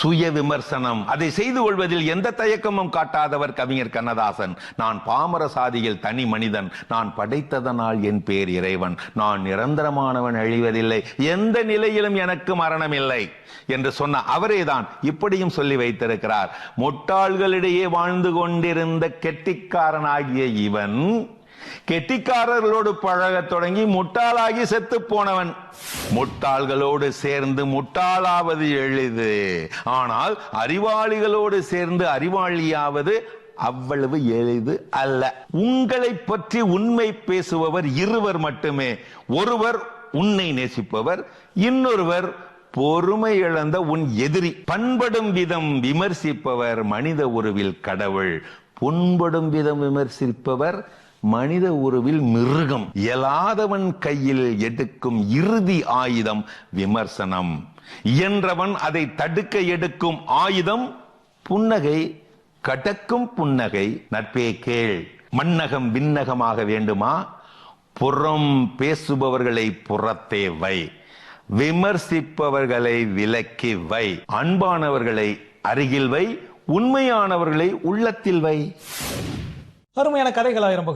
சுய விமர்சனம். அதை செய்து கொள்வதில் எந்த தயக்கமும் காட்டாதவர் கவிஞர் கண்ணதாசன். நான் பாமர சாதியில் தனி மனிதன். நான் படைத்ததனால் என் பேர் இறைவன். நான் நிரந்தரமானவன் அழிவதில்லை. எந்த நிலையிலும் எனக்கு மரணம் இல்லை என்று சொன்ன அவரேதான் இப்படியும் சொல்லி வைத்திருக்கிறார். முட்டாள்களிடையே வாழ்ந்து கொண்டிருந்த கெட்டிக்காரனாகிய இவன் கெட்டிக்காரர்களோடு பழகத் தொடங்கி முட்டாளாகி செத்து போனவன். முட்டாள்களோடு சேர்ந்து முட்டாளாவது எளிது. ஆனால் அறிவாளிகளோடு சேர்ந்து அறிவாளியாவது அவ்வளவு எளிது அல்ல. உங்களை பற்றி உண்மை பேசுபவர் இருவர் மட்டுமே. ஒருவர் உன்னை நேசிப்பவர் இன்னொருவர் பொறுமை இழந்த உன் எதிரி. பண்படும் விதம் விமர்சிப்பவர் மனித உருவில் கடவுள். புண்படும் விதம் விமர்சிப்பவர் மனித உருவில் மிருகம் இயலாதவன் கையில் எடுக்கும் இறுதி ஆயுதம் விமர்சனம். இயன்றவன் அதை தடுக்க எடுக்கும் ஆயுதம் புன்னகை கடக்கும் புன்னகை. நட்பே கேள் மன்னகம் விண்ணகமாக வேண்டுமா? புறம் பேசுபவர்களை புறத்தே வை விமர்சிப்பவர்களை விலக்கி வை அன்பானவர்களை அருகில் வை உண்மையானவர்களை உள்ளத்தில் வை. அருமையான கதைகள் ஆயிரம்